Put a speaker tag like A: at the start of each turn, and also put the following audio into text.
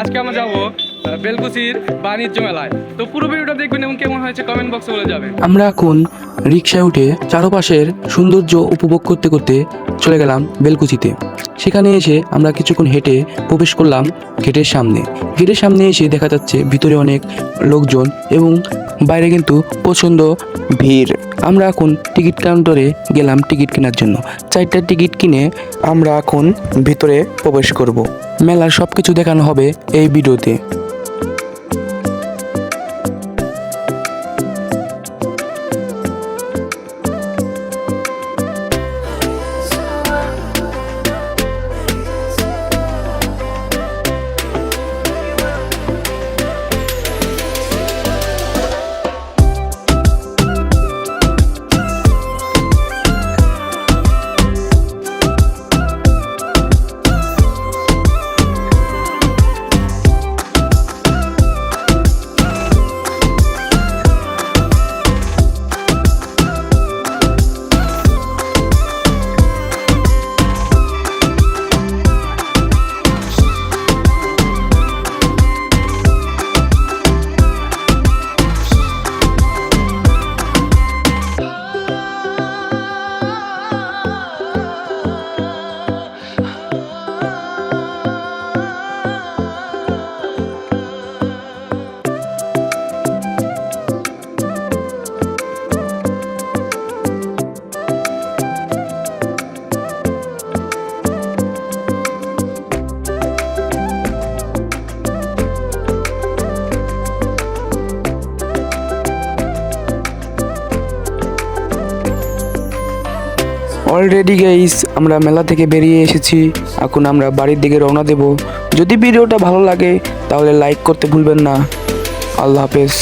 A: আজকে আমরা যাব বেলকুচির বাণিজ্য মেলায়। তো পুরো ভিডিওটা দেখবেন এবং কেমন হয়েছে কমেন্ট বক্সে বলে যাবেন
B: আমরা এখন রিক্সায় উঠে চারপাশের সৌন্দর্য উপভোগ করতে করতে চলে গেলাম বেলকুচিতে সেখানে এসে আমরা কিছুক্ষণ হেঁটে প্রবেশ করলাম গেটের সামনে। গেটের সামনে এসে দেখা যাচ্ছে ভিতরে অনেক লোকজন এবং বাইরে কিন্তু প্রচণ্ড ভিড়। আমরা এখন টিকিট কাউন্টারে গেলাম টিকিট কেনার জন্য। চারটা টিকিট কিনে আমরা এখন ভিতরে প্রবেশ করব। মেলার সব কিছু দেখানো হবে এই ভিডিওতে। অলরেডি গাইস আমরা মেলা থেকে বেরিয়ে এসেছি। এখন আমরা বাড়ির দিকে রওনা দেব। যদি ভিডিওটা ভালো লাগে, তাহলে লাইক করতে ভুলবেন না। আল্লাহ হাফেজ।